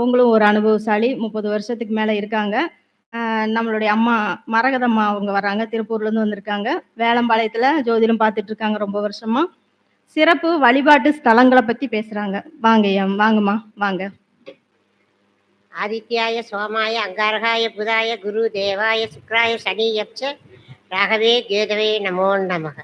அவங்களும் ஒரு அனுபவசாலி. 30 வருஷத்துக்கு மேலே இருக்காங்க. நம்மளுடைய அம்மா மரகதம்மா அவங்க வராங்க திருப்பூர்லேருந்து வந்திருக்காங்க. வேளம்பாளையத்தில் ஜோதிடம் பார்த்துட்டு இருக்காங்க ரொம்ப வருஷமா. சிறப்பு வழிபாட்டு ஸ்தலங்களை பற்றி பேசுகிறாங்க வாங்க வாங்கய்யா, வாங்கம்மா, வாங்க. ஆதித்யாய சோமாய அங்காரகாய புதாய குரு தேவாய சுக்ராய சனியப்ச ராகவே கேதவே நமோ நமக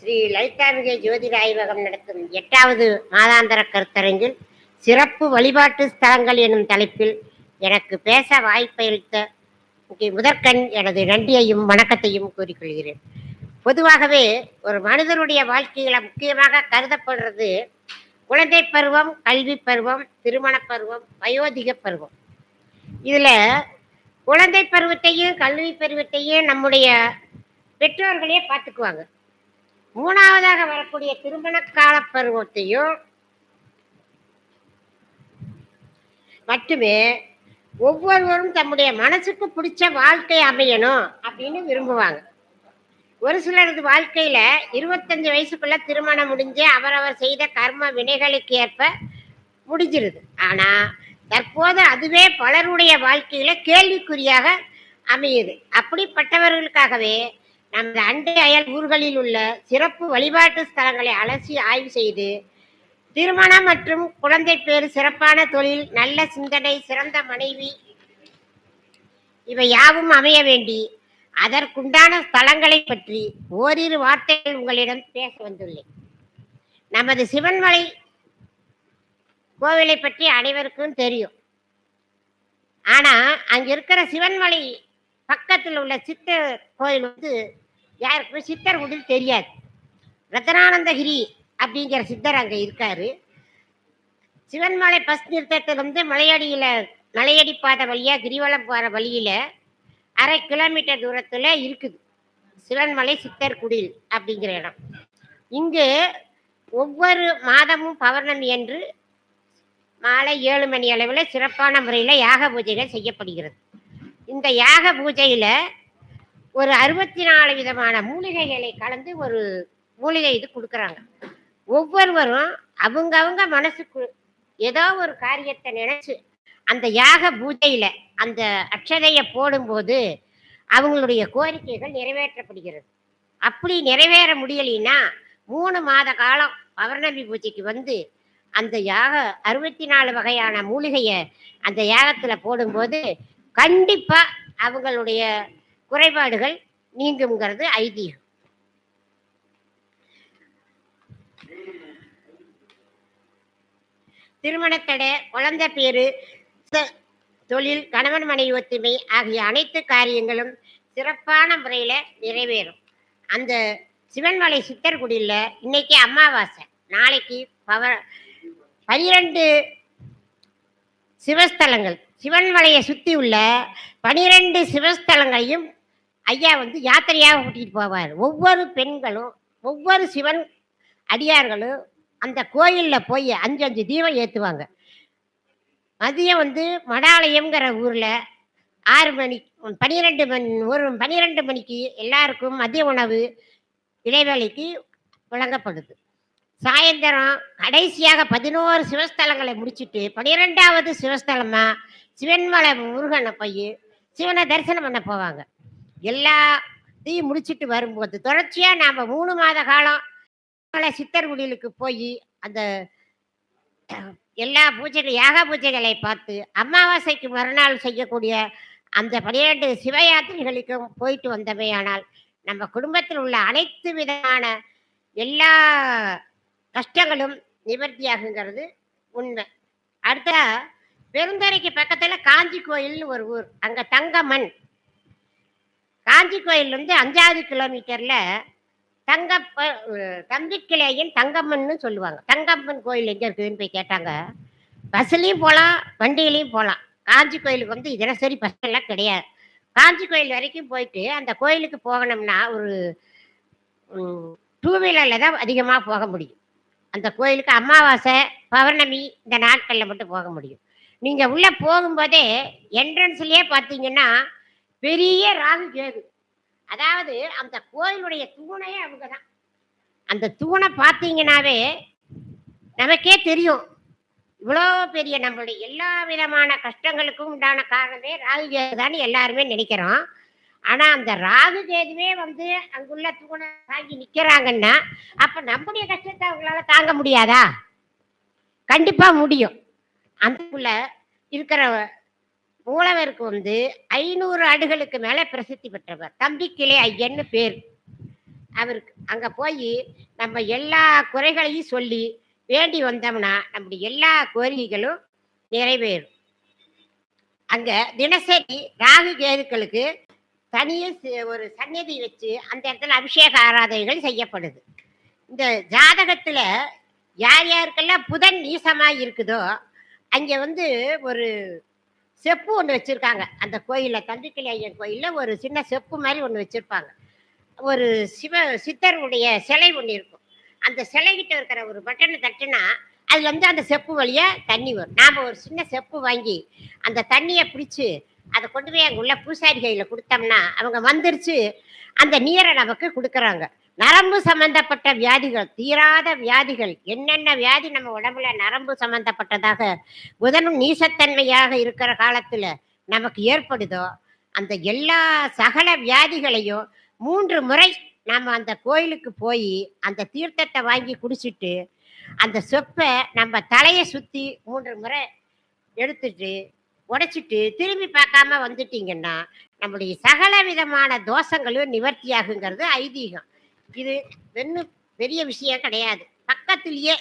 ஸ்ரீ லலிதாம்பிகை ஜோதிட ஆய்வகம் நடத்தும் எட்டாவது மாதாந்திர கருத்தரங்கில் சிறப்பு வழிபாட்டு ஸ்தலங்கள் எனும் தலைப்பில் எனக்கு பேச வாய்ப்பளித்த முதற்கண் எனது நன்றியையும் வணக்கத்தையும் கூறிக்கொள்கிறேன். பொதுவாகவே ஒரு மனிதனுடைய வாழ்க்கையில முக்கியமாக கருதப்படுறது குழந்தை பருவம் கல்வி பருவம் திருமண பருவம் வயோதிக பருவம். இதுல குழந்தை பருவத்தையும் கல்வி பருவத்தையும் நம்முடைய பெற்றோர்களே பார்த்துக்குவாங்க. மூணாவதாக வரக்கூடிய திருமண கால பருவத்தையும் மட்டுமே ஒவ்வொருவரும் தம்முடைய மனசுக்கு பிடிச்ச வாழ்க்கை அமையணும் அப்படின்னு விரும்புவாங்க. ஒரு சிலரது வாழ்க்கையில இருபத்தஞ்சு வயசுக்குள்ள திருமணம் முடிஞ்சு அவரவர் செய்த கர்ம வினைகளுக்கு ஏற்ப முடிஞ்சிருது. ஆனா தற்போது அதுவே பலருடைய வாழ்க்கையில கேள்விக்குறியாக அமையுது. அப்படிப்பட்டவர்களுக்காகவே நமது அண்டை அயல் ஊர்களில் உள்ள சிறப்பு வழிபாட்டு ஸ்தலங்களை அலசி ஆய்வு செய்து திருமணம் மற்றும் குழந்தை பேர் சிறப்பான தொழில் நல்ல சிந்தனை சிறந்த மனைவி. இவை யாவும் அமைய வேண்டி அதற்குண்டான ஸ்தலங்களை பற்றி ஓரிரு வார்த்தைகள் உங்களிடம் பேச வந்துள்ளேன். நமது சிவன்மலை கோவிலை பற்றி அனைவருக்கும் தெரியும். ஆனா அங்க இருக்கிற சிவன்மலை பக்கத்தில் உள்ள சித்தர் கோயில் வந்து யாருக்குமே சித்தர் உடல் தெரியாது. ரத்னானந்தகிரி அப்படிங்கிற சித்தர் அங்கே இருக்காரு. சிவன்மலை பஸ் நிறுத்தத்திலிருந்து மலையடியில் மலையடி பாதை வழியாக கிரிவலம் போகிற வழியில் அரை கிலோமீட்டர் தூரத்தில் இருக்குது. சிவன்மலை சித்தர் குடில் அப்படிங்கிற இடம். இங்கு ஒவ்வொரு மாதமும் பௌர்ணமி என்று மாலை ஏழு மணி அளவில் சிறப்பான முறையில் யாக பூஜைகள் செய்யப்படுகிறது. இந்த யாக பூஜையில் ஒரு அறுபத்தி நாலு விதமான மூலிகைகளை கலந்து ஒரு மூலிகை இது கொடுக்குறாங்க. ஒவ்வொருவரும் அவங்கவங்க மனசுக்கு ஏதோ ஒரு காரியத்தை நினைச்சு அந்த யாக பூஜையில அந்த அக்ஷதையை போடும்போது அவங்களுடைய கோரிக்கைகள் நிறைவேற்றப்படுகிறது. அப்படி நிறைவேற முடியலைன்னா மூணு மாத காலம் பௌர்ணமி பூஜைக்கு வந்து அந்த யாக அறுபத்தி நாலு வகையான மூலிகையை அந்த யாகத்துல போடும்போது கண்டிப்பா அவங்களுடைய குறைபாடுகள் நீங்குங்கிறது ஐதீகம். திருமணத்தடை குழந்தை பேரு ச- தொழில் கணவன் மனைவி ஒத்துமை ஆகிய அனைத்து காரியங்களும் சிறப்பான முறையில நிறைவேறும். அந்த சிவன்மலை சித்தர்குடியில் இன்னைக்கு அமாவாசை. நாளைக்கு பவ பனிரெண்டு சிவஸ்தலங்கள். சிவன்மலையை சுத்தி உள்ள பனிரெண்டு சிவஸ்தலங்களையும் ஐயா வந்து யாத்திரையாக கூட்டிகிட்டு போவார். ஒவ்வொரு பெண்களும் ஒவ்வொரு சிவன் அடியார்களும் அந்த கோயிலில் போய் அஞ்சு அஞ்சு தீபம் ஏற்றுவாங்க மதியம் வந்து மடாலயம்ங்கிற ஊரில் ஆறு மணி பன்னிரெண்டு மணி ஒரு பன்னிரெண்டு மணிக்கு எல்லாருக்கும் மதிய உணவு இடைவேளைக்கு வழங்கப்படுது. சாயந்தரம் கடைசியாக பதினோரு சிவஸ்தலங்களை முடிச்சுட்டு பன்னிரெண்டாவது சிவஸ்தலமாக சிவன்மலை முருகனை போய் சிவனை தரிசனம் பண்ண போவாங்க. எல்லாத்தையும் முடிச்சிட்டு வரும்போது தொடர்ச்சியாக நாம் மூணு மாத காலம் மலை சித்தர் குடிலுக்கு போய் அந்த எல்லா பூஜைகள் யாக பூஜைகளை பார்த்து அமாவாசைக்கு மறுநாள் செய்யக்கூடிய அந்த பனிரெண்டு சிவயாத்திரைகளுக்கும் போயிட்டு வந்தமையானால் நம்ம குடும்பத்தில் உள்ள அனைத்து விதமான எல்லா கஷ்டங்களும் நிவர்த்தியாகுங்கிறது உண்மை. அடுத்த பெருந்தரைக்கு பக்கத்தில் காஞ்சி கோயில்னு ஒரு ஊர். அங்கே தங்கமண். காஞ்சி கோயில் இருந்து அஞ்சாவது கிலோமீட்டரில் தங்க தங்கக்கிளையின் தங்கம்மன்னு சொல்லுவாங்க. தங்கம்மன் கோயில் எங்கே இருக்குதுன்னு போய் கேட்டாங்க. பஸ்ஸுலேயும் போகலாம் வண்டியிலையும் போகலாம் காஞ்சி கோயிலுக்கு வந்து தினசரி பஸ் எல்லாம் கிடையாது. காஞ்சி கோயில் வரைக்கும் போயிட்டு அந்த கோயிலுக்கு போகணும்னா ஒரு டூ வீலரில் தான் அதிகமாக போக முடியும். அந்த கோயிலுக்கு அமாவாசை பௌர்ணமி இந்த நாட்களில் மட்டும் போக முடியும். நீங்கள் உள்ளே போகும்போதே என்ட்ரன்ஸ்லேயே பார்த்தீங்கன்னா பெரிய ராகு கேது. அதாவது அந்த கோயிலுடைய தூணே அவங்க தான் அந்த தூணை பார்த்தீங்கன்னாவே நமக்கே தெரியும். இவ்வளோ பெரிய நம்மளுடைய எல்லா விதமான கஷ்டங்களுக்கும் உண்டான காரணமே ராகு கேது தான் எல்லாருமே நினைக்கிறோம். ஆனால் அந்த ராகு கேதுவே வந்து அங்குள்ள தூணை தாங்கி நிற்கிறாங்கன்னா அப்போ நம்முடைய கஷ்டத்தை அவங்களால தாங்க முடியாதா? கண்டிப்பாக முடியும். அதுக்குள்ள இருக்கிற மூலவருக்கு வந்து ஐநூறு ஆடுகளுக்கு மேல பிரசித்தி பெற்றவர். தம்பிக்கிளை ஐயன்னு பேர். அவருக்கு அங்க போய் நம்ம எல்லா குறைகளையும் சொல்லி வேண்டி வந்தோம்னா நம்முடைய எல்லா கோரிக்கைகளும் நிறைவேறும். அங்க தினசரி ராகு கேதுக்களுக்கு தனியே ஒரு சந்நிதி வச்சு அந்த இடத்துல அபிஷேக ஆராதனைகள் செய்யப்படுது. இந்த ஜாதகத்துல யார் யாருக்கெல்லாம் புதன் நீசமா இருக்குதோ அங்க வந்து ஒரு செப்பு ஒன்று வச்சுருக்காங்க. அந்த கோயிலில் தம்பிக்கிளி ஐயன் கோயிலில் ஒரு சின்ன செப்பு மாதிரி ஒன்று வச்சுருப்பாங்க. ஒரு சிவ சித்தருடைய சிலை ஒன்று இருக்கும். அந்த சிலைகிட்ட இருக்கிற ஒரு பட்டனை தட்டுனா அதுலேருந்து அந்த செப்பு வழியாக தண்ணி வரும். நாம் ஒரு சின்ன செப்பு வாங்கி அந்த தண்ணியை பிடிச்சி அதை கொண்டு போய் அங்கே உள்ள பூசாரி கையில் கொடுத்தோம்னா அவங்க வந்துருச்சு. அந்த நீரை நமக்கு கொடுக்குறாங்க. நரம்பு சம்பந்தப்பட்ட வியாதிகள் தீராத வியாதிகள் என்னென்ன வியாதி நம்ம உடம்புல நரம்பு சம்பந்தப்பட்டதாக புதனும் நீசத்தன்மையாக இருக்கிற காலத்துல நமக்கு ஏற்படுதோ அந்த எல்லா சகல வியாதிகளையும் மூன்று முறை நம்ம அந்த கோயிலுக்கு போய் அந்த தீர்த்தத்தை வாங்கி குடிச்சிட்டு அந்த சொப்பை நம்ம தலையை சுற்றி மூன்று முறை எடுத்துட்டு உடைச்சிட்டு திரும்பி பார்க்காம வந்துட்டீங்கன்னா நம்முடைய சகல விதமான தோஷங்களும் நிவர்த்தியாகுங்கிறது ஐதீகம். இது ஒன்றும் பெரிய விஷயம் கிடையாது. பக்கத்திலேயே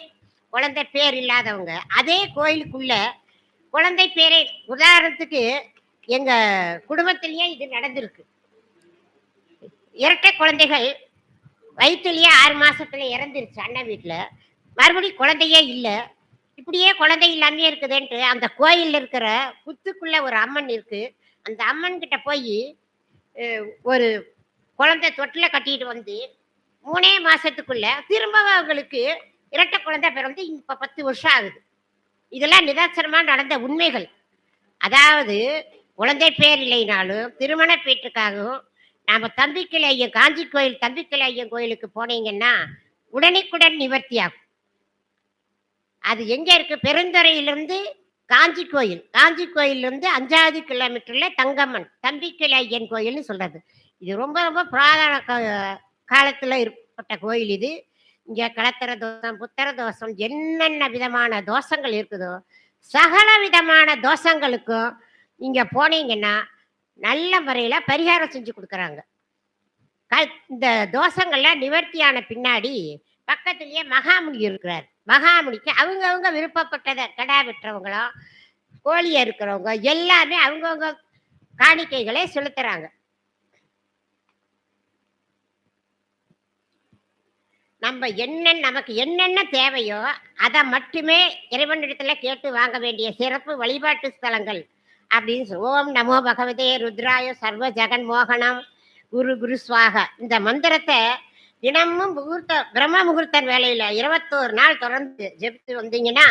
குழந்தை பேர் இல்லாதவங்க. அதே கோயிலுக்குள்ள குழந்தை பேரை உதாரணத்துக்கு எங்க குடும்பத்திலேயே இது நடந்திருக்கு. இரட்டை குழந்தைகள் வயிற்றுலயே ஆறு மாசத்துல இறந்துருச்சு அண்ணன் வீட்டில் மறுபடியும் குழந்தையே இல்லை. இப்படியே குழந்தை இல்லாமே இருக்குதுன்ட்டு அந்த கோயிலில் இருக்கிற புத்துக்குள்ள ஒரு அம்மன் இருக்கு. அந்த அம்மன் கிட்ட போய் ஒரு குழந்தை தொட்டில கட்டிட்டு வந்து மூணே மாசத்துக்குள்ள திரும்ப அவங்களுக்கு இரட்டை குழந்தை பிறந்து இப்ப பத்து வருஷம் ஆகுது. இதெல்லாம் நிதாசனமா நடந்த உண்மைகள். அதாவது குழந்தை பேர் இல்லைனாலும் திருமண பேற்றுக்காகவும் நாம தம்பிக்கிளை ஐயன் காஞ்சி கோயில் தம்பிக்கிளை ஐயன் கோயிலுக்கு போனீங்கன்னா உடனுக்குடன் நிவர்த்தி ஆகும் அது எங்க இருக்கு? பெருந்துறையிலிருந்து காஞ்சி கோயில். காஞ்சி கோயிலிருந்து அஞ்சாவது கிலோமீட்டர்ல தங்கம்மன் தம்பிக்கிளை ஐயன் கோயில்னு சொல்றது. இது ரொம்ப ரொம்ப புராதன காலத்தில் ஏற்பட்ட கோயில் இது. இங்கே கலத்தர தோஷம் புத்தர தோஷம் என்னென்ன விதமான தோஷங்கள் இருக்குதோ சகல விதமான தோஷங்களுக்கும் இங்கே போனீங்கன்னா நல்ல முறையில் பரிகாரம் செஞ்சு கொடுக்குறாங்க. க- இந்த தோஷங்கள்லாம் நிவர்த்தியான பின்னாடி பக்கத்துலேயே மகாமுனி இருக்கிறார். மகாமுனிக்கு அவங்கவுங்க விருப்பப்பட்டதை கடா வெட்டுறவங்களும் கோழியா இருக்கிறவங்க எல்லாமே அவங்கவுங்க காணிக்கைகளை செலுத்துறாங்க. நம்ம என்ன நமக்கு என்னென்ன தேவையோ அதை மட்டுமே இறைவனிடத்தில் கேட்டு வாங்க வேண்டிய சிறப்பு வழிபாட்டு ஸ்தலங்கள் அப்படின்னு ஓம் நமோ பகவதே ருத்ராய சர்வ ஜெகன் மோகனம் குரு குரு சுவாக. இந்த மந்திரத்தை தினமும் முகூர்த்த பிரம்ம முகூர்த்த வேலையில இருபத்தோரு நாள் தொடர்ந்து ஜெபித்து வந்தீங்கன்னா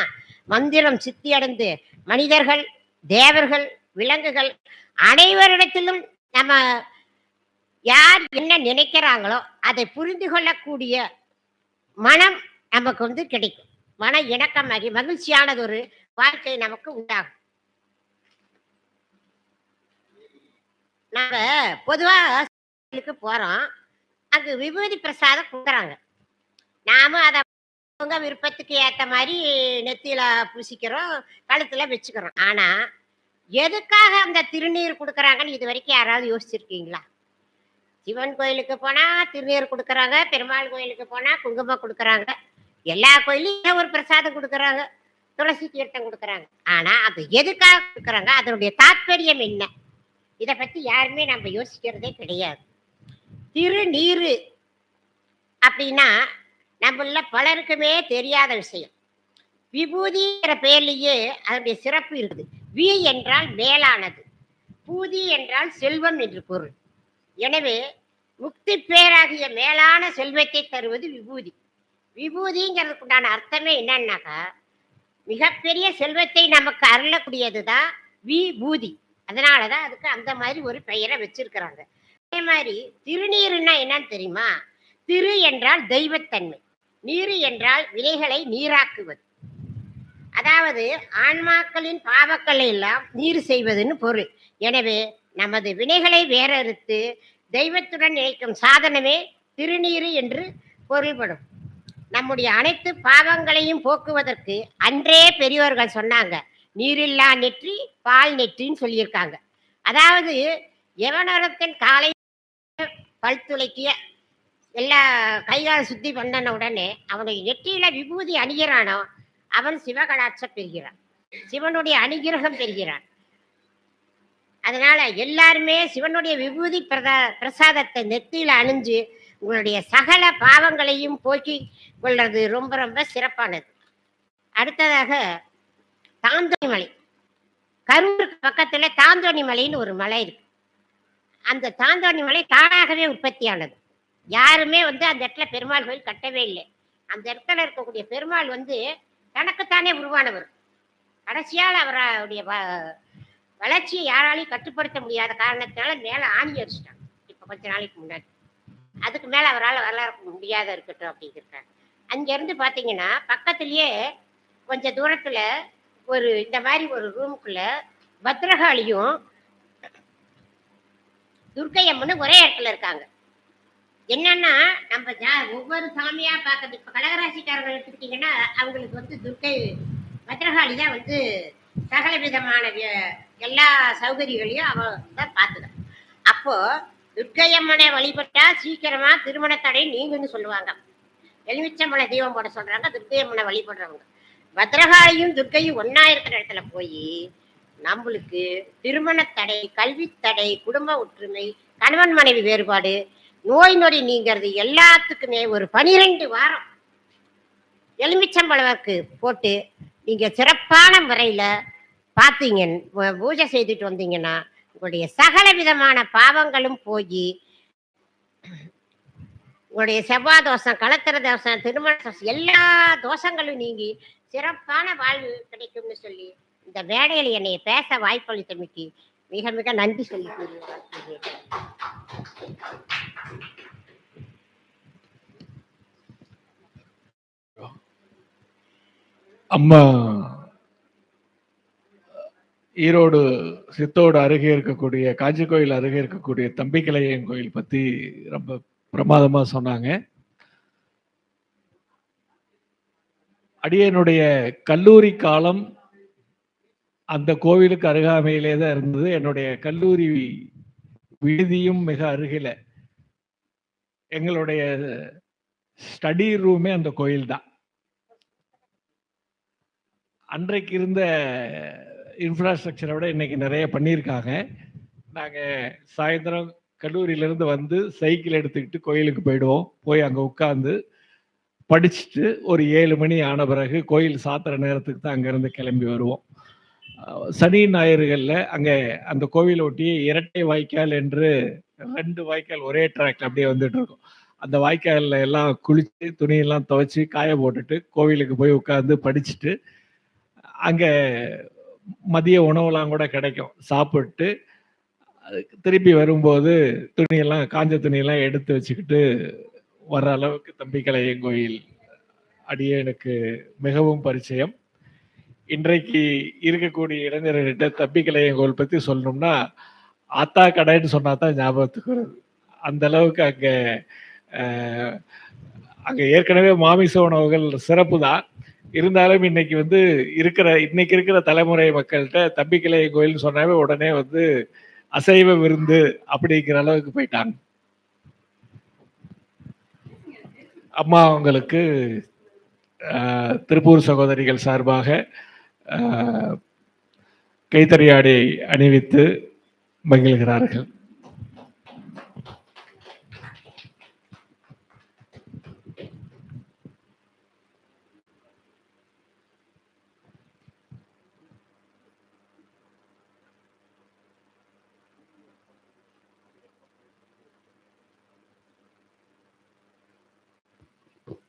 மந்திரம் சித்தி அடைந்து மனிதர்கள் தேவர்கள் விலங்குகள் அனைவரிடத்திலும் நம்ம யார் என்ன நினைக்கிறாங்களோ அதை புரிந்து கொள்ளக்கூடிய மனம் நமக்கு வந்து கிடைக்கும். மன இணக்கமாகி மகிழ்ச்சியானது ஒரு வாழ்க்கை நமக்கு உண்டாகும். நாம பொதுவாக போறோம். அங்கு விபூதி பிரசாதம் கொடுக்குறாங்க. நாம அதை அவங்க விருப்பத்துக்கு ஏத்த மாதிரி நெத்தியில பூசிக்கிறோம் கழுத்துல வச்சுக்கிறோம். ஆனா எதுக்காக அந்த திருநீர் கொடுக்குறாங்கன்னு இது வரைக்கும் யாராவது யோசிச்சிருக்கீங்களா? சிவன் கோயிலுக்கு போனா திருநீர் கொடுக்குறாங்க பெருமாள் கோயிலுக்கு போனா குங்குமம் கொடுக்குறாங்க. எல்லா கோயிலையும் ஒரு பிரசாதம் கொடுக்குறாங்க துளசி தீர்த்தம் கொடுக்குறாங்க. ஆனா அது எதுக்காக கொடுக்குறாங்க? அதனுடைய தாற்பயம் என்ன? இதை பத்தி யாருமே நம்ம யோசிக்கிறதே கிடையாது. திருநீர் அப்படின்னா நம்மள பலருக்குமே தெரியாத விஷயம். விபூதிங்கிற பேர்லேயே அதனுடைய சிறப்பு இருக்குது. வி என்றால் மேலானது. பூதி என்றால் செல்வம் என்று பொருள். எனவே முக்தி பேராகிய மேலான செல்வத்தை தருவது விபூதி. விபூதிங்கிறதுக்கு உண்டான அர்த்தமே என்னன்னாக்கா மிகப்பெரிய செல்வத்தை நமக்கு அருளக்கூடியது தான் விபூதி. அதனாலதான் அதுக்கு அந்த மாதிரி ஒரு பெயரை வச்சிருக்கிறாங்க. அதே மாதிரி திருநீருன்னா என்னன்னு தெரியுமா? திரு என்றால் தெய்வத்தன்மை நீரு என்றால் வினைகளை நீராக்குவது. அதாவது ஆன்மாக்களின் பாவக்களை எல்லாம் நீர் செய்வதுன்னு பொருள். எனவே நமது வினைகளை வேறறுத்து தெய்வத்துடன் இணைக்கும் சாதனமே திருநீறு என்று பொருள்படும். நம்முடைய அனைத்து பாவங்களையும் போக்குவதற்கு அன்றே பெரியோர்கள் சொன்னாங்க. நீரில்லா நெற்றி பால் நெற்றின்னு சொல்லியிருக்காங்க. அதாவது எவனரத்தின் காலை பல் துளைக்கிய எல்லா கைகால் சுத்தி பண்ணன உடனே அவனுடைய நெற்றியில விபூதி அணிகிறானோ அவன் சிவகடாட்சம் பெறுகிறான். சிவனுடைய அனுகிரகம் பெறுகிறான். அதனால எல்லாருமே சிவனுடைய விபூதி பிரதா பிரசாதத்தை நெத்தியில அணிஞ்சு உங்களுடைய சகல பாவங்களையும் போக்கி கொள்றது ரொம்ப ரொம்ப சிறப்பானது. அடுத்ததாக தாந்தோணி மலை. கரூருக்கு பக்கத்துல தாந்தோணி மலைன்னு ஒரு மலை இருக்கு. அந்த தாந்தோணி மலை தானாகவே உற்பத்தியானது. யாருமே வந்து அந்த இடத்துல பெருமாள் கோயில் கட்டவே இல்லை. அந்த இடத்துல இருக்கக்கூடிய பெருமாள் வந்து தனக்குத்தானே உருவானவர். கடைசியால் அவருடைய வளர்ச்சியை யாராலையும் கட்டுப்படுத்த முடியாத காரணத்தினால மேலே ஆணி அடிச்சிட்டாங்க. இப்போ கொஞ்ச நாளைக்கு முன்னாடி. அதுக்கு மேலே அவரால் வரலாறு முடியாத இருக்கட்டும் அப்படிங்கிறாங்க அங்கேருந்து இருந்து பக்கத்துலேயே கொஞ்சம் தூரத்தில் ஒரு இந்த மாதிரி ஒரு ரூமுக்குள்ள பத்ரகாளியும் துர்க்கை அம்மனும் ஒரே இடத்துல இருக்காங்க. என்னன்னா நம்ம ஜா- ஒவ்வொரு சாமியா பார்க்கறது இப்போ கடகராசிக்காரர்கள் எடுத்துக்கிட்டீங்கன்னா அவங்களுக்கு வந்து துர்க்கை பத்ரகாளி தான் வந்து சகல விதமான எல்லா சௌகரியங்களையும் அவ தான் பார்த்துதான் அப்போ துர்க்கை அம்மனை வழிபட்டா சீக்கிரமா திருமண தடை நீங்குன்னு சொல்லுவாங்க. எலுமிச்சம்பழ தீபம் போட சொல்றாங்க துர்க்கை அம்மனை வழிபடுறவங்க. பத்ரகாளியும் துர்க்கையும் ஒன்னா இருக்கிற இடத்துல போய் நம்மளுக்கு திருமண தடை கல்வி தடை குடும்ப ஒற்றுமை கணவன் மனைவி வேறுபாடு நோய் நொடி நீங்கிறது எல்லாத்துக்குமே ஒரு பனிரெண்டு வாரம் எலுமிச்சம்பழத்துக்கு போட்டு நீங்க சிறப்பான முறையில பார்த்தீங்க பூஜை செய்துட்டு வந்தீங்கன்னா உங்களுடைய சகல விதமான பாவங்களும் போய் உங்களுடைய செவ்வாய் தோஷம் கலத்திர தோஷம் திருமண தோஷம் எல்லா தோஷங்களும் நீங்கி சிறப்பான வாழ்வு கிடைக்கும்னு சொல்லி இந்த மேடையில் என்னை பேச வாய்ப்பளித்தமைக்கு மிக மிக நன்றி சொல்லி அம்மா ஈரோடு சித்தோடு அருகே இருக்கக்கூடிய காஞ்சி கோயில் அருகே இருக்கக்கூடிய தம்பிக்கலையன் கோயில் பத்தி ரொம்ப பிரமாதமா சொன்னாங்க. அடியனுடைய கல்லூரி காலம் அந்த கோவிலுக்கு அருகாமையிலே தான் இருந்தது. என்னுடைய கல்லூரி விடுதியும் மிக அருகில. எங்களுடைய ஸ்டடி ரூமே அந்த கோயில் தான் அன்றைக்கு இருந்த இன்ஃப்ராஸ்ட்ரக்சரை விட இன்னைக்கு நிறைய பண்ணியிருக்காங்க. நாங்கள் சாயந்தரம் கல்லூரியிலேருந்து வந்து சைக்கிள் எடுத்துக்கிட்டு கோயிலுக்கு போயிடுவோம். போய் அங்கே உட்காந்து படிச்சுட்டு ஒரு ஏழு மணி ஆன பிறகு கோயில் சாத்துற நேரத்துக்கு தான் அங்கேருந்து கிளம்பி வருவோம். சனி ஞாயிறுகளில் அங்கே அந்த கோவில் ஒட்டி இரட்டை வாய்க்கால் என்று ரெண்டு வாய்க்கால் ஒரே ட்ராக்ல அப்படியே வந்துட்டு இருக்கும். அந்த வாய்க்காலில் எல்லாம் குளித்து துணியெல்லாம் துவைச்சி காய போட்டுட்டு கோவிலுக்கு போய் உட்காந்து படிச்சுட்டு அங்கே மதிய உணவுலாம் கூட கிடைக்கும். சாப்பிட்டு திருப்பி வரும்போது துணியெல்லாம் காஞ்ச துணியெல்லாம் எடுத்து வச்சுக்கிட்டு வர்ற அளவுக்கு தம்பிக்கலையன் கோயில். அடியேனுக்கு மிகவும் பரிச்சயம். இன்றைக்கு இருக்கக்கூடிய இளைஞர்கள்கிட்ட தம்பிக்கலையன் கோயில் பற்றி சொல்லணும்னா ஆத்தா கடைன்னு சொன்னா தான் ஞாபகத்துக்கு வருது. அந்த அளவுக்கு அங்கே அங்கே ஏற்கனவே மாமிச உணவுகள் சிறப்பு தான் இருந்தாலும் இன்னைக்கு வந்து இருக்கிற இன்னைக்கு இருக்கிற தலைமுறை மக்கள்கிட்ட தம்பிக்கிளை கோயில்னு சொன்னாவே உடனே வந்து அசைவ விருந்து அப்படிங்கிற அளவுக்கு போயிட்டாங்க. அம்மா அவங்களுக்கு திருப்பூர் சகோதரிகள் சார்பாக கைத்தறியாடை அணிவித்து மகிழ்கிறார்கள்.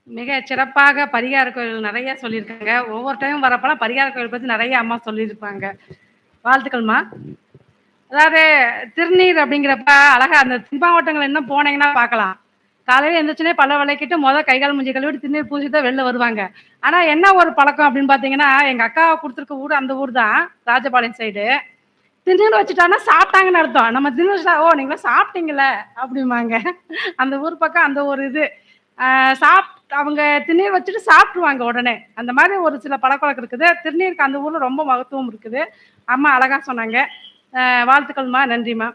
மிக சிறப்பாக பரிகார கோயில் நிறைய சொல்லியிருக்காங்க. ஒவ்வொரு டைம் வரப்பெல்லாம் பரிகார கோயில் பற்றி நிறைய அம்மா சொல்லியிருப்பாங்க. வாழ்த்துக்கள்மா. அதாவது திருநீர் அப்படிங்கிறப்ப அழகா அந்த திருமாவட்டங்கள் இன்னும் போனீங்கன்னா பார்க்கலாம். காலையில எந்திரிச்சுனே பல விளக்கிட்டு மொதல் கை கால் கழுவிட்டு திருநீர் பூசி தான் வெளில வருவாங்க. ஆனா என்ன ஒரு பழக்கம் அப்படின்னு பாத்தீங்கன்னா எங்க அக்கா கொடுத்துருக்க ஊர் அந்த ஊர் தான் ராஜபாளையம் சைடு திருநீர் வச்சுட்டாங்கன்னா சாப்பிட்டாங்கன்னு அர்த்தம். நம்ம திருநீர் வச்சுட்டா ஓ நீங்களா சாப்பிட்டீங்களே அப்படிம்பாங்க. அந்த ஊர் பக்கம் அந்த ஒரு இது. சாப் அவங்க திருநீர் வச்சுட்டு சாப்பிடுவாங்க உடனே. அந்த மாதிரி ஒரு சில பழக்கவழக்கம் இருக்குது. திருநீருக்கு அந்த ஊரில் ரொம்ப மகத்துவம் இருக்குது. அம்மா அழகாக சொன்னாங்க. வாழ்த்துக்கள்மா. நன்றிம்மா.